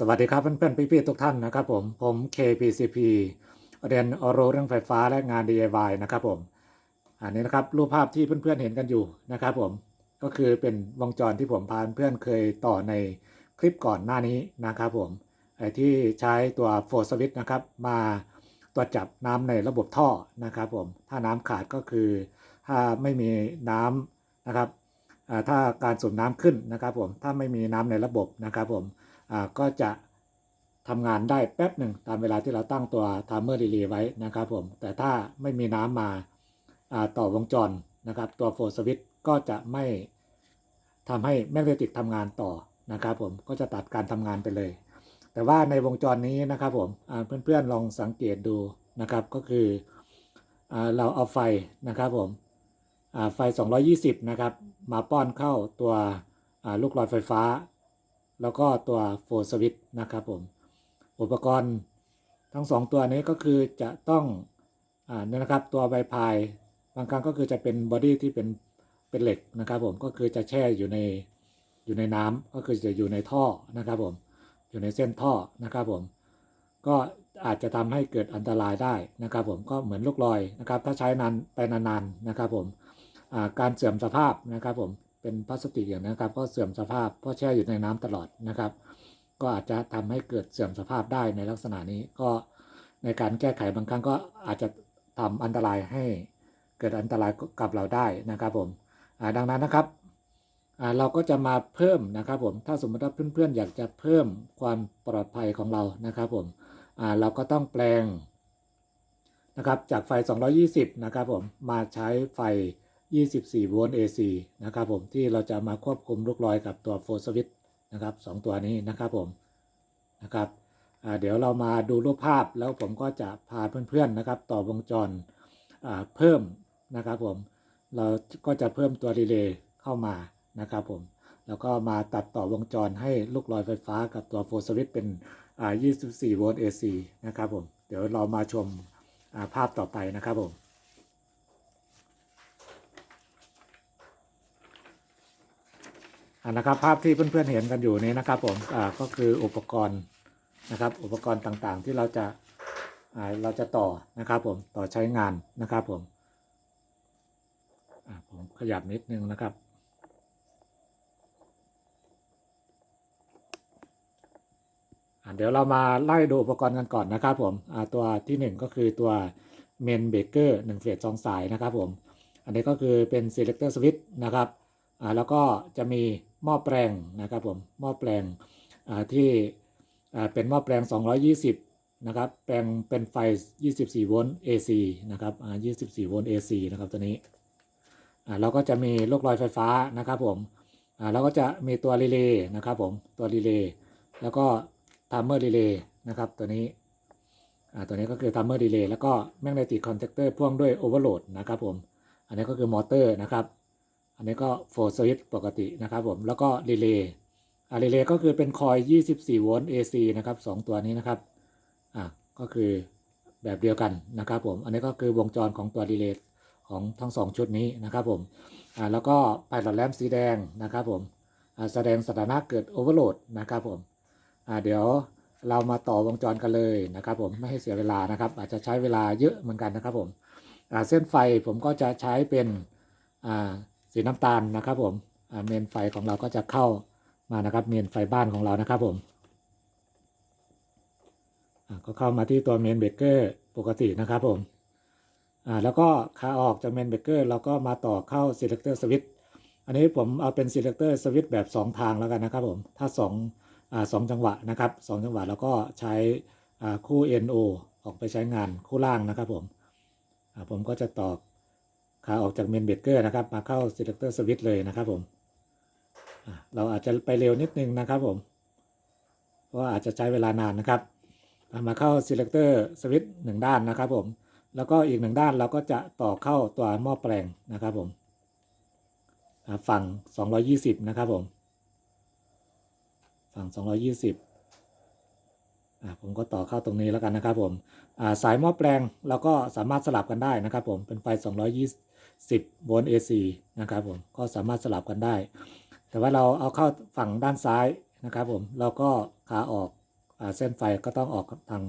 สวัสดีครับเพื่อนๆพี่ๆทุกท่านนะครับผมผม KPCP เรียนรู้เรื่องไฟฟ้าและงาน DIY นะครับผมอันนี้นะครับรูปภาพที่เพื่อนๆเห็นกันอยู่นะครับผมก็คือเป็นวงจรที่ผมพาเพื่อนเคยต่อในคลิปก่อนหน้านี้นะครับผมไอ้ที่ใช้ตัวโฟร์สวิตนะครับมาตรวจจับน้ำในระบบท่อนะครับผมถ้าน้ำขาดก็คือถ้าไม่มีน้ำนะครับถ้าการสูบน้ำขึ้นนะครับผมถ้าไม่มีน้ำในระบบนะครับผม ก็จะทำงานได้แป๊บหนึ่งตามเวลาที่เราตั้งตัว timer relay ไว้นะครับผมแต่ถ้าไม่มีน้ำมาต่อวงจรนะครับตัวโฟสวิตก็จะไม่ทำให้แมกเนติกทำงานต่อนะครับผมก็จะตัดการทำงานไปเลย แต่ว่าในวงจรนี้นะครับผมเพื่อนๆลองสังเกตดูนะครับก็คืออเราเอาไฟนะครับผมอ่าไฟ 220 นะครับ มาป้อนเข้าตัวลูกลอดไฟฟ้า แล้วก็ตัวโฟสวิตนะครับผม อุปกรณ์ทั้งสองตัวนี้ก็คือจะต้องอ่าเนี่ยนะครับตัวใบพายบางครั้งก็คือจะเป็นบอดี้ที่เป็นเป็นเหล็กนะครับผมก็คือจะแช่อยู่ในอยู่ในน้ำก็คือจะอยู่ในท่อนะครับผมอยู่ในเส้นท่อนะครับผม ก็อาจจะทำให้เกิดอันตรายได้นะครับ ผมก็เหมือนลูกลอยนะครับ ถ้าใช้นานไปนานๆนะครับผมการเสื่อมสภาพนะครับผม เป็นพลาสติกอย่างนี้นครับก็เสื่อมสภาพเพราะแช่อยู่ในน้ำตลอดนะครับ ก็อาจจะทำให้เกิดเสื่อมสภาพได้ในลักษณะนี้ก็ในการแก้ไขบางครั้งก็อาจจะทำอันตรายให้เกิดอันตรายกับเราได้นะครับผมดังนั้นนะครับเราก็จะมาเพิ่มนะครับผมถ้าสมมติว่าเพื่อนๆ อยากจะเพิ่มความปลอดภัยของเรานะครับผมเราก็ต้องแปลงนะครับจากไฟ 220 นะครับผมมาใช้ไฟ 24 โวลต์ AC นะครับผมที่เราจะมาควบคุมลูกลอยกับตัวโฟสวิตนะครับสองตัวนี้นะครับผมนะครับเดี๋ยวเรามาดูรูปภาพแล้วผมก็จะพาเพื่อนๆนะครับ ต่อวงจรเพิ่มนะครับผมเราก็จะเพิ่มตัวรีเลย์เข้ามานะครับผมแล้วก็มาตัดต่อวงจรให้ลูกลอยไฟฟ้ากับตัวโฟสวิตเป็น 24 โวลต์ AC นะครับผมเดี๋ยวเรามาชมภาพต่อไปนะครับผม นนะครับภาพที่เพื่อนๆเห็นกันอยู่นี้นะครับผมก็คืออุปกรณ์นะครับ อุปกรณ์ต่างๆที่เราจะเราจะต่อนะครับผมต่อใช้งานนะครับผมผมขยับนิดนึงนะครับเดี๋ยวเรามาไล่ดูอุปกรณ์กันก่อนนะครับผมตัวที่หนึ่งก็คือตัวเมนเบเกอร์หนึ่งเฟสสองสายนะครับผม อันนี้ก็คือเป็น selector switch นะครับ แล้วก็จะมีหม้อแปลงนะครับผมหม้อแปลงอ่าที่อ่าเป็นหม้อแปลง 220 นะครับ แปลงเป็นไฟ 24 โวลต์ AC นะครับอ่า24 โวลต์ AC นะครับตัวนี้อ่าเราก็จะมีลูกลอยไฟฟ้านะครับผมอ่าก็จะมีตัวรีเลย์นะครับผมตัวรีเลย์แล้วก็ทามเมอร์รีเลย์นะครับตัวนี้อ่าตัวนี้ก็คือทามเมอร์รีเลย์แล้วก็แมกเนติกคอนแทคเตอร์พ่วงด้วยโอเวอร์โหลดนะครับผมอันนี้ก็คือมอเตอร์นะครับ อันนี้ก็โฟร์สวิตปกตินะครับผม แล้วก็รีเลย์อ่ารีเลย์ก็คือเป็นคอย 24 โวลต์ AC นะครับสองตัวนี้นะครับ อ่าก็คือแบบเดียวกันนะครับผม อันนี้ก็คือวงจรของตัวรีเลย์ของทั้งสองชุดนี้นะครับผม อ่า แล้วก็ไพลอตแลมสีแดงนะครับผม อ่า แสดงสถานะเกิดโอเวอร์โหลดนะครับผม อ่า เดี๋ยวเรามาต่อวงจรกันเลยนะครับผม ไม่ให้เสียเวลานะครับ อาจจะใช้เวลาเยอะเหมือนกันนะครับผม อ่า เส้นไฟผมก็จะใช้เป็น อ่า สีน้ำตาลนะครับผมเมนไฟของเราก็จะเข้ามานะครับ เมนไฟบ้านของเรานะครับผมก็เข้ามาที่ตัวเมนเบเกอร์ปกตินะครับผมแล้วก็ขาออกจากเมนเบเกอร์เราก็มาต่อเข้า selector switch อันนี้ผมเอาเป็น selector switch แบบ 2 ทางแล้วกันนะครับผม ถ้า2อ่าสองจังหวะนะครับสองจังหวะแล้วก็ใช้คู่ NO ออกไปใช้งานคู่ล่างนะครับผมผมก็จะตอ ขาออกจากเมนเบเกอร์นะครับ มาเข้า selector switch เลยนะครับผมเราอาจจะไปเร็วนิดนึงนะครับผม เพราะอาจจะใช้เวลานานนะครับ มาเข้า selector switch หนึ่งด้านนะครับผม แล้วก็อีกหนึ่งด้านเราก็จะต่อเข้าตัวหม้อแปลงนะครับผมอ่าฝั่ง 220 นะครับผม ฝั่ง 220อ่าผมก็ต่อเข้าตรงนี้แล้วกันนะครับผมสายหม้อแปลงเราก็สามารถสลับกันได้นะครับผมเป็นไฟ 220 โวลต์ AC นะครับผมก็สามารถสลับกันได้ แต่ว่าเราเอาเข้าฝั่งด้านซ้ายนะครับผมเราก็ขาออกอเส้นไฟก็ต้องออกทาง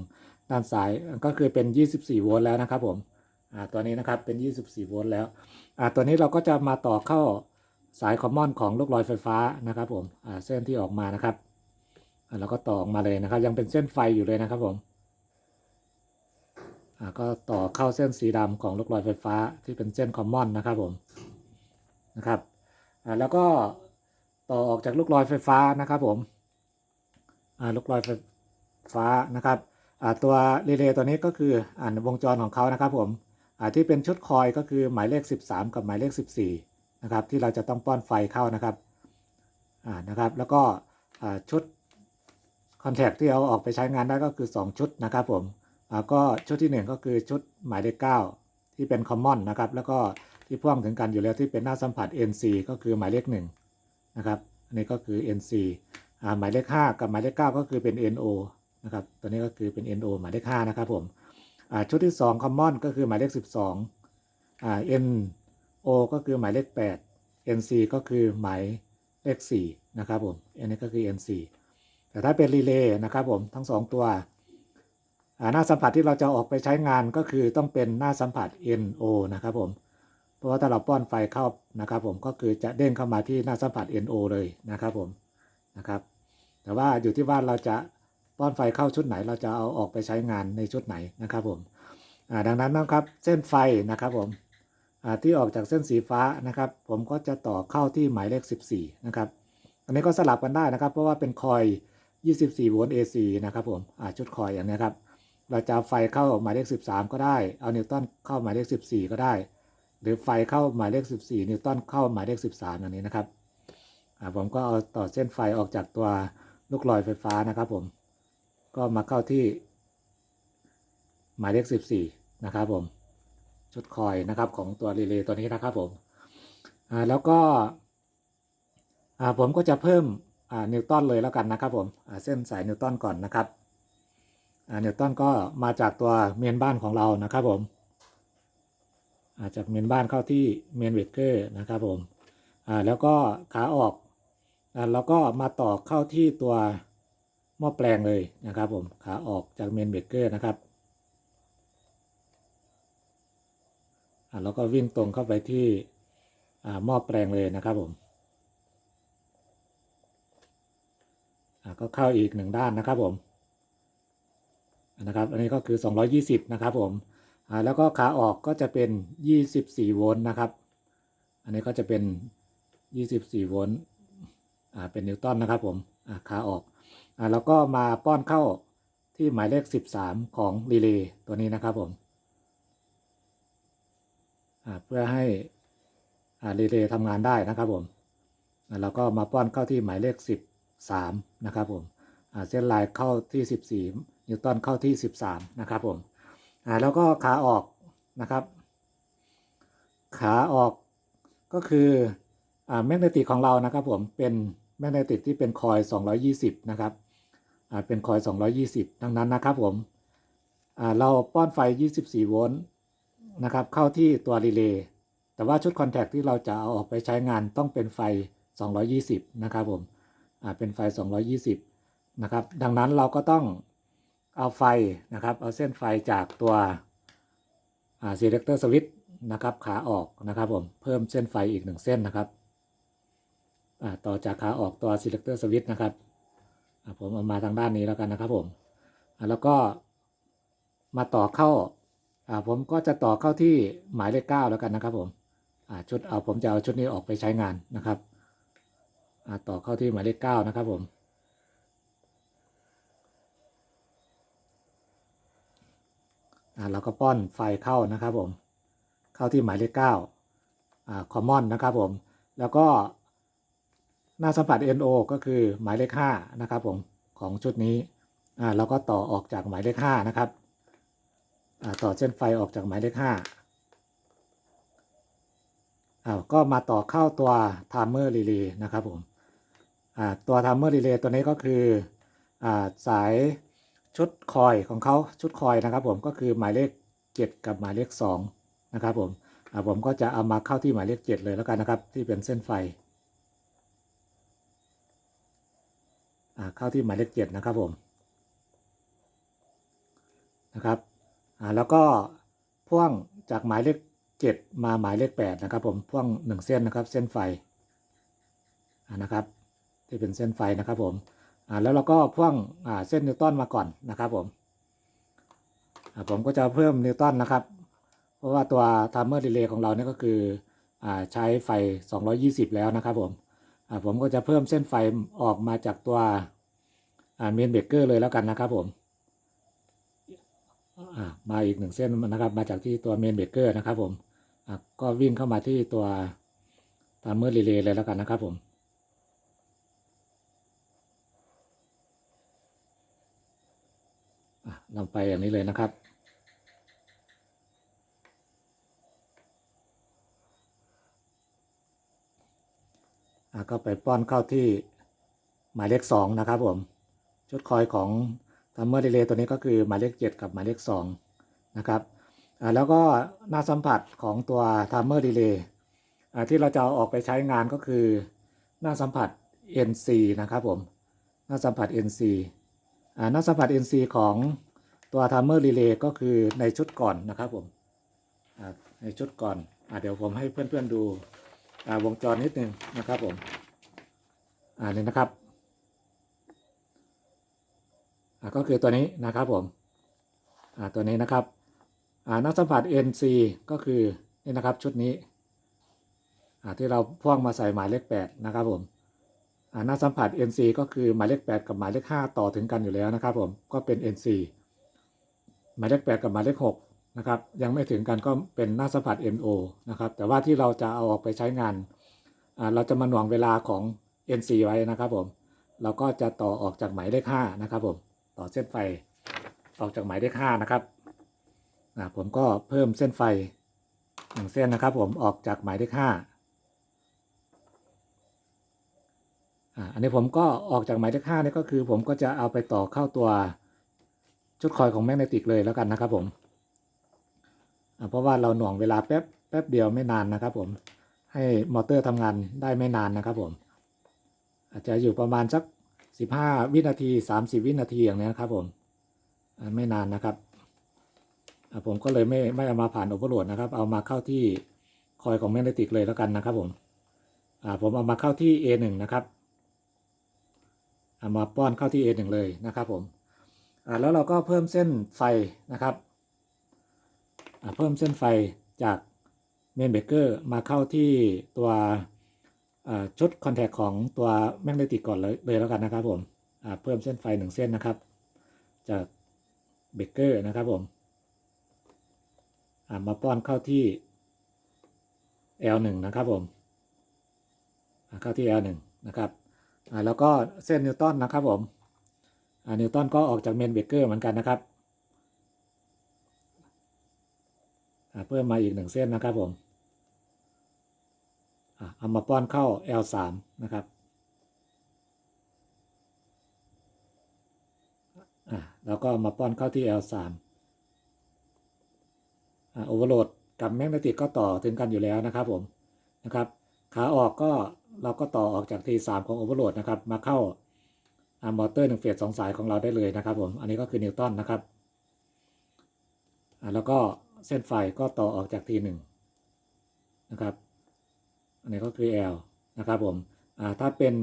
ด้านซ้ายก็คือเป็น 24 โวลต์แล้วนะครับผมตัวนี้นะครับเป็น 24 โวลต์แล้วตัวนี้เราก็จะมาต่อเข้าสายคอมมอนของลูกลอยไฟฟ้านะครับผมเส้นที่ออกมานะครับเราก็ต่อออกมาเลยนะครับ ยังเป็นเส้นไฟอยู่เลยนะครับผม ก็ต่อเข้าเส้นสีดำของลูกลอยไฟฟ้าที่เป็นเส้นคอมมอนนะครับผมนะครับแล้วก็ต่อออกจากลูกลอยไฟฟ้านะครับผมลูกลอยไฟฟ้านะครับตัวรีเลย์ตัวนี้ก็คืออ่านวงจรของเขานะครับผมที่เป็นชุดคอยก็คือหมายเลข 13 กับหมายเลข 14นะครับที่เราจะต้องป้อนไฟเข้านะครับนะครับแล้วก็ชุดคอนแทคที่เอาออกไปใช้งานได้ก็คือ 2 ชุดนะครับผม ก็ชุดที่ 1 ก็คือชุดหมายเลข9ที่เป็นคอมมอนนะครับแล้วก็ที่พ่วงถึงกันอยู่แล้วที่เป็นหน้าสัมผัส NC ก็คือหมายเลข1นะครับอันนี้ก็คือ NC อหมายเลข5กับหมายเลข9ก็คือเป็น NO นะครับตัวนี้ก็คือเป็น NO หมายเลข5นะครับผมชุดที่2 Common ก็คือหมายเลข 12อ่า NO ก็คือหมายเลข 8 NC ก็คือหมายเลข4นะครับผมอันนี้ก็คือ NC แต่ถ้าเป็นรีเลย์นะครับผมทั้ง 2 ตัว หน้าสัมผัสที่เราจะออกไปใช้งานก็คือต้องเป็นหน้าสัมผัส NO นะครับผม เพราะว่าถ้าเราป้อนไฟเข้านะครับผมก็คือจะเด้งเข้ามาที่หน้าสัมผัส NO เลยนะครับผมนะครับ แต่ว่าอยู่ที่ว่าเราจะป้อนไฟเข้าชุดไหน เราจะเอาออกไปใช้งานในชุดไหนนะครับผมดังนั้นนะครับเส้นไฟนะครับผมที่ออกจากเส้นสีฟ้านะครับ ผมก็จะต่อเข้าที่หมายเลข 14 นะครับ อันนี้ก็สลับกันได้นะครับ เพราะว่าเป็นคอย 24 โวลต์ AC นะครับผมชุดคอยอย่างนี้ครับ เราจะเอาไฟเข้าหมายเลข 13 ก็ได้ เอานิวตันเข้าหมายเลข 14 ก็ได้ หรือไฟเข้าหมายเลข 14 นิวตันเข้าหมายเลข 13 อย่างนี้นะครับผมก็เอาต่อเส้นไฟออกจากตัวลูกลอยไฟฟ้านะครับผม ก็มาเข้าที่ หมายเลข 14 นะครับผม ชุดคอยนะครับของตัวรีเลย์ตัวนี้นะครับผม แล้วก็ผมก็จะเพิ่มนิวตันเลยแล้วกันนะครับผมเส้นสายนิวตันก่อนนะครับ นิวตันก็มาจากตัวเมนบ้านของเรานะครับผมอาจากเมนบ้านเข้าที่เมนเวกเกอร์นะครับผมอ่าแล้วก็ขาออกอ่าแล้วก็มาต่อเข้าที่ตัวหม้อแปลงเลยนะครับผมขาออกจากเมนเบรกเกอร์นะครับอ่าแล้วก็วิ่งตรงเข้าไปที่อ่าหม้อแปลงเลยนะครับผมอ่าก็เข้าอีกหนึ่งด้านนะครับผม นะครับ อันนี้ก็คือ 220 นะครับผมแล้วก็ขาออกก็จะเป็น 24 โวลต์นะครับ อันนี้ก็จะเป็น 24 โวลต์เป็นนิวตันนะครับผมขาออกอแล้วก็มาป้อนเข้าที่หมายเลข 13 ของรีเลย์ตัวนี้นะครับผมเพื่อให้รีเลย์ทำงานได้นะครับผมอ่าแล้วก็มาป้อนเข้าที่หมายเลข 13 นะครับผมเส้นลายเข้าที่ 14 นิวตันเข้าที่ 13 นะครับผมอ่าแล้วก็ขาออกนะครับ ขาออกก็คืออ่าแมกเนติกของเรานะครับผมเป็นแมกเนติกที่เป็นคอย 220 นะครับอ่าเป็นคอย 220 ดังนั้นนะครับผมอ่าเราป้อนไฟ 24 โวลต์นะครับเข้าที่ตัวรีเลย์แต่ว่าชุดคอนแทคที่เราจะเอาออกไปใช้งานต้องเป็นไฟ 220 นะครับผมอ่าเป็นไฟ 220 นะครับ ดังนั้นเราก็ต้อง เอาไฟนะครับ เอาเส้นไฟจากตัวอ่า selector switch นะครับ ขาออกนะครับผม เพิ่มเส้นไฟอีกหนึ่งเส้นนะครับ ต่อจากขาออกตัว selector switch นะครับ ผมเอามาทางด้านนี้แล้วกันนะครับผม แล้วก็มาต่อเข้า ผมก็จะต่อเข้าที่หมายเลขเก้าแล้วกันนะครับผมชุดเอาผมจะเอาชุดนี้ออกไปใช้งานนะครับ ต่อเข้าที่หมายเลขเก้านะครับผม อ่าเราก็ป้อนไฟเข้านะครับผม เข้าที่หมายเลขเก้าอ่า common นะครับผม แล้วก็หน้าสัมผัส NO ก็คือหมายเลข5นะครับผมของชุดนี้อ่าเราก็ต่อออกจากหมายเลข5นะครับอ่าต่อเส้นไฟออกจากหมายเลข5อ่าก็มาต่อเข้าตัว timer relay นะครับผมอ่าตัว timer relay ตัวนี้ก็คืออ่าสาย ชุดคอยของเขาชุดคอยนะครับ ผมก็คือหมายเลข 7 กับหมายเลข2นะครับผมผมก็จะเอามาเข้าที่หมายเลข 7 เลยแล้วกันนะครับ ที่เป็นเส้นไฟเข้าที่หมายเลข 7 นะครับผมนะครับอ่าแล้วก็พ่วงจากหมายเลข 7 มาหมายเลข 8 นะครับ ผมพ่วง 1 เส้นนะครับ เส้นไฟอ่านะครับ ที่เป็นเส้นไฟนะครับผม อ่าแล้วเราก็พ่วงอ่าเส้นนิวตันมาก่อนนะครับผมอ่าผมก็จะเพิ่มนิวตันนะครับ เพราะว่าตัวท i มเมอร์ e ีเลย์ของเราเนี่ยก็คืออ่าใช้ไฟ 220 แล้วนะครับผมอ่าผมก็จะเพิ่มเส้นไฟออกมาจากตัวเมนเบรกเกอร์เลยแล้วกันนะครับผมอ่ามาอีกหนึ่งเส้นนะครับมาจากที่ตัวเมนเบรกเกอร์นะครับผมอ่าก็วิ่งเข้ามาที่ตัวท i มเมอร์ e ีเลย์เลยแล้วกันนะครับผม อะเราไปอย่างนี้เลยนะครับอะก็ไปป้อนเข้าที่หมายเลข 2 นะครับผม ชุดคอยของทัมเมอร์ดีเลย์ตัวนี้ก็คือหมายเลข 7 กับหมายเลข 2 นะครับอ่าแล้วก็หน้าสัมผัสของตัวทัมเมอร์ดีเลย์ที่เราจะอออกไปใช้งานก็คือหน้าสัมผัส NC นะครับผม หน้าสัมผัส NC อ่าหน้าสัมผัส NC ของ ตัวทัมเมอร์ดีเลย์ก็คือในชุดก่อนนะครับผมในชุดก่อนอเดี๋ยวผมให้เพื่อนๆดูอ่าวงจรนิดนึงนะครับผมอ่านี่นะครับก็คือตัวนี้นะครับผมตัวนี้นะครับน้าสัมผัส NC ก็คือนี่นะครับชุดนี้ที่เราพ่วงมาใส่หมายเลข8นะครับผมน้าสัมผัส NC ก็คือหมายเลข8กับหมายเลข5ต่อถึงกันอยู่แล้วนะครับผมก็เป็น NC หมายเลข8กับหมายเลข6นะครับยังไม่ถึงกันก็เป็นหน้าสัมผัส NO นะครับแต่ว่าที่เราจะเอาออกไปใช้งาน เราจะมาหน่วงเวลาของ NC ไว้นะครับผมเราก็จะต่อออกจากหมายเลข5นะครับผมต่อเส้นไฟออกจากหมายเลข5นะครับผมก็เพิ่มเส้นไฟหนึ่งเส้นนะครับ ผมออกจากหมายเลข5อ่าอันนี้ผมก็ออกจากหมายเลข5นี่ก็คือ ผมก็จะเอาไปต่อเข้าตัว ชุดคอยของแมกเนติกเลยแล้วกันนะครับผมเพราะว่าเราหน่วงเวลาแป๊บแป๊บเดียวไม่นานนะครับผมให้มอเตอร์ทำงานได้ไม่นานนะครับผม อาจจะอยู่ประมาณสัก 15 วินาที 30 วินาทีอย่างนี้นครับผมไม่นานนะครับ ผมก็เลยไม่ไม่เอามาผ่านโอเวอร์โหลดนะครับ เอามาเข้าที่คอยของแมกเนติกเลยแล้วกันนะครับผมผมเอามาเข้าที่ A1 นะครับเอามาป้อนเข้าที่ A1 เลยนะครับผม แล้วเราก็เพิ่มเส้นไฟนะครับอ่าเพิ่มเส้นไฟจากเมนเบเกอร์มาเข้าที่ตัวอ่าชุดคอนแทคของตัวแมกเนติกก่อนเลยเลยแล้วกันนะครับผมอ่าเพิ่มเส้นไฟหนึ่งเส้นนะครับ จากเบเกอร์นะครับผมอ่ามาป้อนเข้าที่ L1 นะครับผมอ่าเข้าที่ L1 นะครับอ่าแล้วก็เส้นนิวตันนะครับผม นิวตันก็ออกจากเมนเบเกอร์เหมือนกันนะครับอ่าเพิ่มมาอีกหนึ่งเส้นนะครับผมอะเอามาป้อนเข้า L3 นะครับอะแล้วก็มาป้อนเข้าที่ L3 อะโอเวอร์โหลดกับแมกเนติกก็ต่อถึงกันอยู่แล้วนะครับผมนะครับ ขาออกก็เราก็ต่อออกจาก T3 ของโอเวอร์โหลดนะครับ มาเข้า มอเตอร์หนึ่งเฟสสองสายของเราได้เลยนะครับผม อันนี้ก็คือนิวตันนะครับอะแล้วก็เส้นไฟก็ต่อออกจาก T1 นะครับ อันนี้ก็คือ L นะครับผมอ่าถ้าเป็น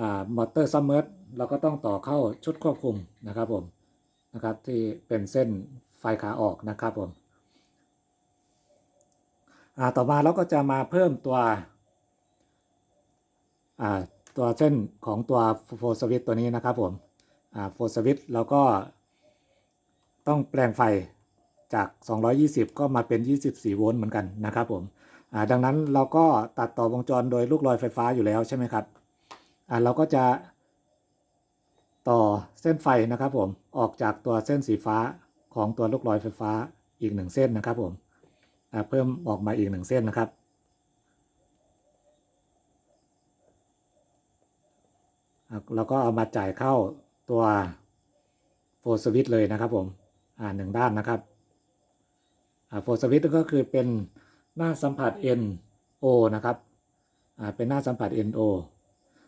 อ่ามอเตอร์ซัมเมอร์เราก็ต้องต่อเข้าชุดควบคุมนะครับผมนะครับที่เป็นเส้นไฟขาออกนะครับผมอ่าต่อมาเราก็จะมาเพิ่มตัวอ่า ตัวเส้นของตัวโฟสวิตตัวนี้นะครับผมโฟสวิตเราก็ต้องแปลงไฟจาก 220 ก็มาเป็น 24 โวลต์เหมือนกันนะครับผมดังนั้นเราก็ตัดต่อวงจรโดยลูกลอยไฟฟ้าอยู่แล้วใช่ไหมครับเราก็จะต่อเส้นไฟนะครับผมออกจากตัวเส้นสีฟ้าของตัวลูกลอยไฟฟ้าอีกหนึ่งเส้นนะครับผมเพิ่มออกมาอีกหนึ่งเส้นนะครับ อ่าเราก็เอามาจ่ายเข้าตัวโฟสวิตเลยนะครับผมอ่าหนึ่งด้านนะครับอ่าโฟสวิตก็คือเป็นหน้าสัมผัส NO นะครับอ่าเป็นหน้าสัมผัส NO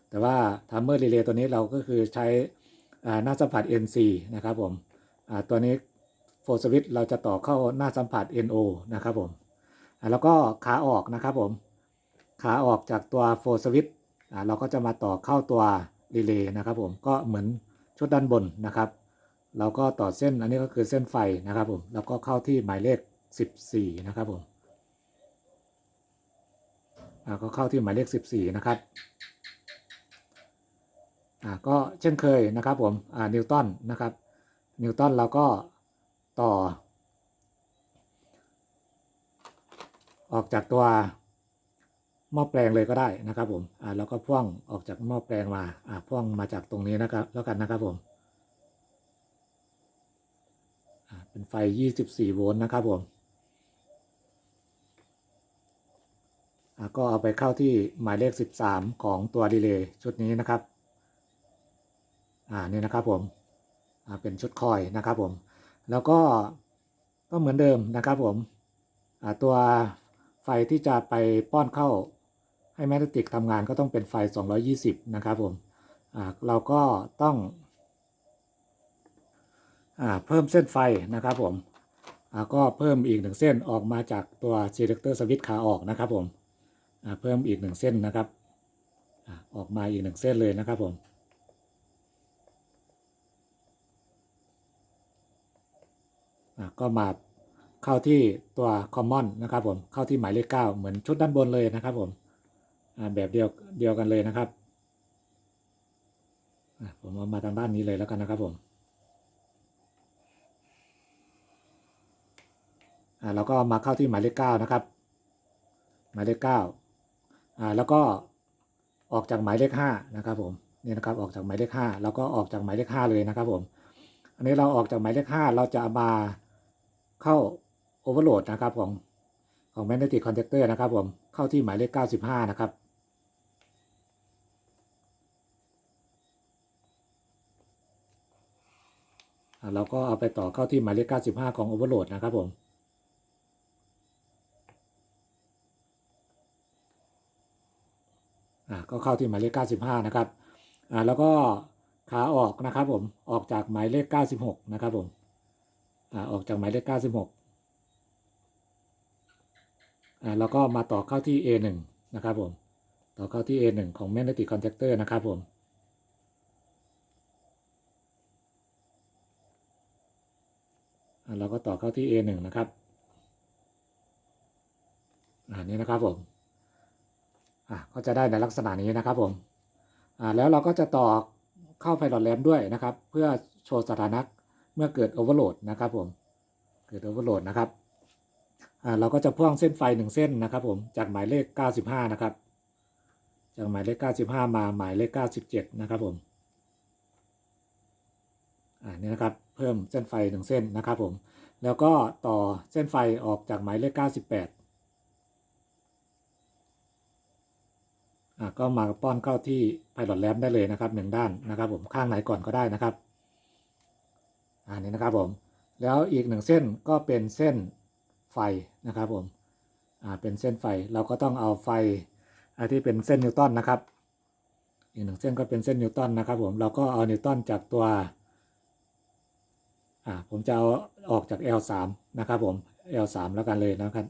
แต่ว่า Timer Relay ตัวนี้เราก็คือใช้อ่าหน้าสัมผัส NC นะครับผมอ่าตัวนี้โฟสวิตเราจะต่อเข้าหน้าสัมผัส NO นะครับผมอ่าแล้วก็ขาออกนะครับผม ขาออกจากตัวโฟสวิตอ่าเราก็จะมาต่อเข้าตัว รีเลย์นะครับผมก็เหมือนชุดด้านบนนะครับ เราก็ต่อเส้นอันนี้ก็คือเส้นไฟนะครับผมแล้วก็เข้าที่หมายเลข 14 นะครับผมก็เข้าที่หมายเลข 14 นะครับก็เช่นเคยนะครับผมนิวตันนะครับนิวตันเราก็ต่อ ออกจากตัว หม้อแปลงเลยก็ได้นะครับผมอ่าแล้วก็พ่วงออกจากหม้อแปลงมาอ่าพ่วงมาจากตรงนี้นะครับ แล้วกันนะครับผมอ่าเป็นไฟ 24 โวลต์นะครับผมอ่าก็เอาไปเข้าที่หมายเลข 13 ของตัวรีเลย์ชุดนี้นะครับอ่านี่นะครับผมอ่าเป็นชุดคอยนะครับผม แล้วก็ก็เหมือนเดิมนะครับผมอ่าตัวไฟที่จะไปป้อนเข้า ให้แมกเนติกทำงานก็ต้องเป็นไฟ220 นะครับผมเราก็ต้องอเพิ่มเส้นไฟนะครับผมก็เพิ่มอีกหนึ่งเส้นออกมาจากตัว selector switch ขาออกนะครับผมเพิ่มอีกหนึ่งเส้นนะครับอออกมาอีกหนึ่งเส้นเลยนะครับผมก็มาเข้าที่ตัว common นะครับผมเข้าที่หมายเลข 9 เหมือนชุดด้านบนเลยนะครับผม แบบเดียวเดียวกันเลยนะครับอะผมเอามาทางด้านนี้เลยแล้วกันนะครับผมอ่าก็มาเข้าที่หมายเลข9นะครับ หมายเลข9อ่าแล้วก็ออกจากหมายเลข5นะครับผมนี่นะครับออกจากหมายเลข5แล้วก็ออกจากหมายเลข5เลยนะครับผมอันนี้เราออกจากหมายเลข5เราจะมาเข้าโอเวอร์โหลดนะครับของของ magnetic contactor นะครับผมเข้าที่หมายเลข95นะครับ เราก็เอาไปต่อเข้าที่หมายเลข 95 ของโอเวอร์โหลดนะครับผมอ่าก็เข้าที่หมายเลข 95 นะครับอ่าแล้วก็ขาออกนะครับผม ออกจากหมายเลข 96 นะครับผมอ่าออกจากหมายเลข 96อ่าแล้วก็มาต่อเข้าที่ A1 นะครับผม ต่อเข้าที่ A1 ของ magnetic contactor นะครับผมอ่า เราก็ต่อเข้าที่ A1 นะครับอ่านี่นะครับผมอ่าก็จะได้ในลักษณะนี้นะครับผมอ่าแล้วเราก็จะต่อเข้าไพลอตแรมด้วยนะครับ เพื่อโชว์สถานะเมื่อเกิดโอเวอร์โหลดนะครับผม เกิดโอเวอร์โหลดนะครับอ่าเราก็จะพ่วงเส้นไฟหนึ่งเส้นนะครับผม จากหมายเลข 95 นะครับ จากหมายเลข 95 มาหมายเลข 97 นะครับผม อ่านี่นะครับเพิ่มเส้นไฟหนึ่งเส้นนะครับผมแล้วก็ต่อเส้นไฟออกจากหมายเลข 98อ่าก็มาป้อนเข้าที่ไพลอตแรมได้เลยนะครับหนึ่งด้านนะครับผมข้างไหนก่อนก็ได้นะครับอ่านี่นะครับผมแล้วอีกหนึ่งเส้นก็เป็นเส้นไฟนะครับผมอ่าเป็นเส้นไฟเราก็ต้องเอาไฟอ่าที่เป็นเส้นนิวตันนะครับอีกหนึ่งเส้นก็เป็นเส้นนิวตันนะครับผมเราก็เอานิวตันจากตัว อ่าผมจะเอาออกจาก L3 นะครับผม L3 แล้วกันเลยนะครับ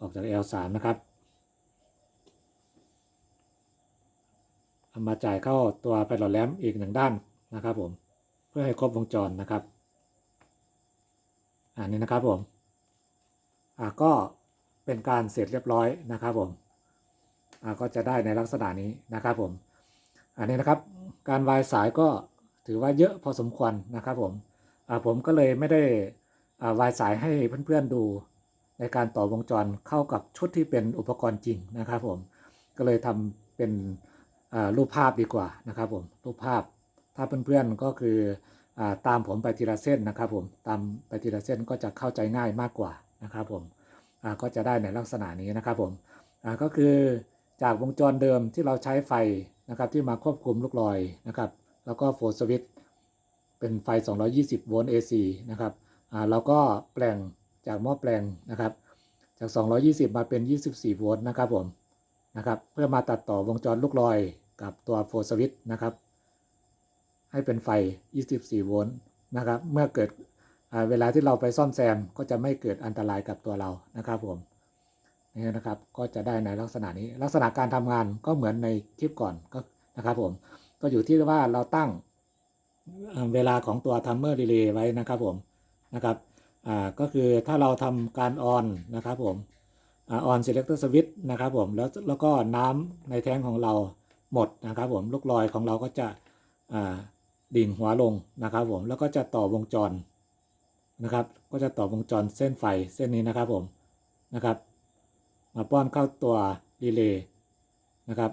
ออกจาก L3 นะครับเอามาจ่ายเข้าตัวไพลอตแรมอีกหนึ่งด้านนะครับผมเพื่อให้ครบวงจรนะครับอันนี้นะครับผมอ่าก็เป็นการเสร็จเรียบร้อยนะครับผมอ่าก็จะได้ในลักษณะนี้นะครับผม อันนี้นะครับการวายสายก็ถือว่าเยอะพอสมควรนะครับผม ผมก็เลยไม่ได้าวายสายให้เพื่อนๆดูในการต่อวงจรเข้ากับชุดที่เป็นอุปกรณ์จริงนะครับผมก็เลยทำเป็นรูปภาพดีกว่านะครับผมรูปภาพ ถ้าเพื่อนๆก็คืออตามผมไปทีละเส้นนะครับผมตามไปทีละเส้นก็จะเข้าใจง่ายมากกว่านะครับผมก็จะได้ในลักษณะนี้นะครับผมก็คือจากวงจรเดิมที่เราใช้ไฟนะครับที่มาควบคุมลูกลอยนะครับ แล้วก็โฟลสวิต เป็นไฟ 220 โวลต์ AC นะครับอ่าเราก็แปลงจากหม้อแปลงนะครับ จาก 220 มาเป็น 24 โวลต์นะครับผมนะครับ เพื่อมาตัดต่อวงจรลูกลอยกับตัวโฟลสวิตนะครับ ให้เป็นไฟ 24 โวลต์นะครับ เมื่อเกิดเวลาที่เราไปซ่อมแซมก็จะไม่เกิดอันตรายกับตัวเรานะครับผมนี่นะครับก็จะได้ในลักษณะนี้ลักษณะการทำงานก็เหมือนในคลิปก่อนก็นะครับผมก็อยู่ที่ว่าเราตั้ง เวลาของตัว timer relay ไว้นะครับผมนะครับอ่าก็คือถ้าเราทำการออนนะครับผมออน selector switch นะครับผมแล้วแล้วก็น้ำในแท้งของเราหมดนะครับผมลูกลอยของเราก็จะอ่าดิ่งหัวลงนะครับผมแล้วก็จะต่อวงจรนะครับ ก็จะต่อวงจรเส้นไฟเส้นนี้นะครับผมนะครับ มาป้อนเข้าตัวรีเลย์นะครับ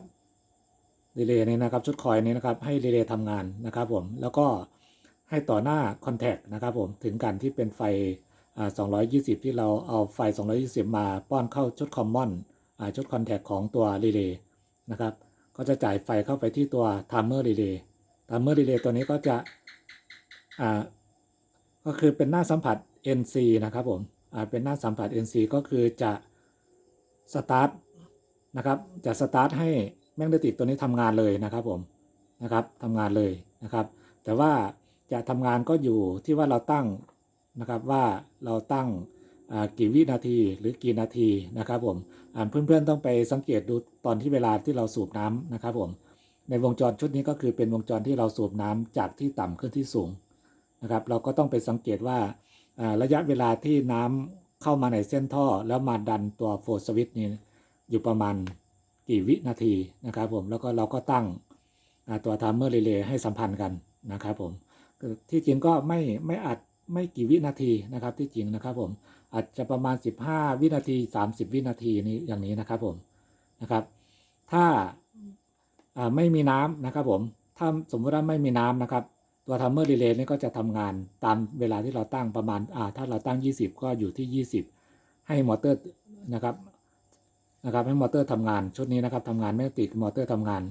รีเลย์นี้นะครับชุดคอยนี้นะครับให้รีเลย์ทำงานนะครับผมแล้วก็ให้ต่อหน้าคอนแทคนะครับผมถึงกันที่เป็นไฟอ่า220 ที่เราเอาไฟ 220 มาป้อนเข้าชุดคอมมอนชุดคอนแทคของตัวรีเลย์นะครับก็จะจ่ายไฟเข้าไปที่ตัว timer relay timer relay ตัวนี้ก็จะอ่าก็คือเป็นหน้าสัมผัส NC นะครับผมอ่าเป็นหน้าสัมผัส NC ก็คือจะสตาร์ทนะครับจะสตาร์ทให้ แมกเนติกตัวนี้ทำงานเลยนะครับผมนะครับทำงานเลยนะครับ แต่ว่าจะทำงานก็อยู่ที่ว่าเราตั้งนะครับว่าเราตั้งกี่วินาทีหรือกี่นาทีนะครับผมเพื่อนๆต้องไปสังเกตดูตอนที่เวลาที่เราสูบน้ำนะครับผมในวงจรชุดนี้ก็คือเป็นวงจรที่เราสูบน้ำจากที่ต่ำขึ้นที่สูงนะครับ เราก็ต้องไปสังเกตว่าระยะเวลาที่น้ำเข้ามาในเส้นท่อ แล้วมาดันตัวโฟสวิตนี้อยู่ประมาณ กี่วินาทีนะครับผมแล้วก็เราก็ตั้งตัวไทม์เมอร์เรเลย์ให้สัมพันธ์กันนะครับผมที่จริงก็ไม่ไม่อาจไม่กี่วินาทีนะครับที่จริงนะครับผมอาจจะประมาณ 15 วินาที 30 วินาทีนี้อย่างนี้นะครับผมนะครับ ถ้าไม่มีน้ำนะครับผมถ้าสมมติว่าไม่มีน้ำนะครับ ตัวทัมเมอร์รีเลย์นี่ก็จะทำงานตามเวลาที่เราตั้งประมาณถ้าเราตั้ง 20 ก็อยู่ที่ 20 ให้มอเตอร์นะครับ นะครับให้มอเตอร์ทำงานชุดนี้นะครับทำงานไม่ติดมอเตอร์ทำงาน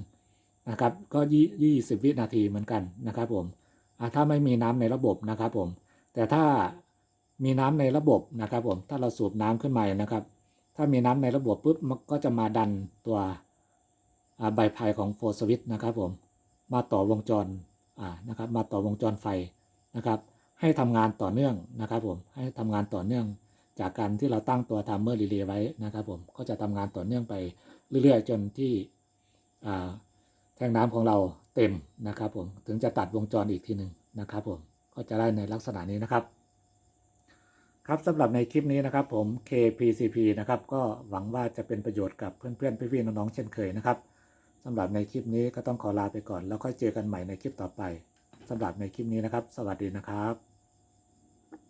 นะครับก็ยี่20วินาทีเหมือนกันนะครับผมถ้าไม่มีน้ำในระบบนะครับผม แต่ถ้ามีน้ำในระบบนะครับผมถ้าเราสูบน้ำขึ้นมานะครับ ถ้ามีน้ำในระบบปุ๊บมันก็จะมาดันตัวใบพายของโฟสวิตนะครับผมมาต่อวงจรนะครับมาต่อวงจรไฟนะครับ ให้ทำงานต่อเนื่องนะครับผมให้ทำงานต่อเนื่อง จากการที่เราตั้งตัวไทม์เมอร์รีเลย์ไว้นะครับผมก็จะทำงานต่อเนื่องไปเรื่อยๆ จนที่แทงน้ำของเราเต็มนะครับผมถึงจะตัดวงจรอีกทีหนึ่งนะครับผมก็จะได้ในลักษณะนี้นะครับ ครับสำหรับในคลิปนี้นะครับผม KPCP นะครับก็หวังว่าจะเป็นประโยชน์กับเพื่อนๆพี่ๆน้องๆเช่นเคยนะครับสำหรับในคลิปนี้ก็ต้องขอลาไปก่อน แล้วค่อยเจอกันใหม่ในคลิปต่อไปสำหรับในคลิปนี้นะครับ สวัสดีนะครับ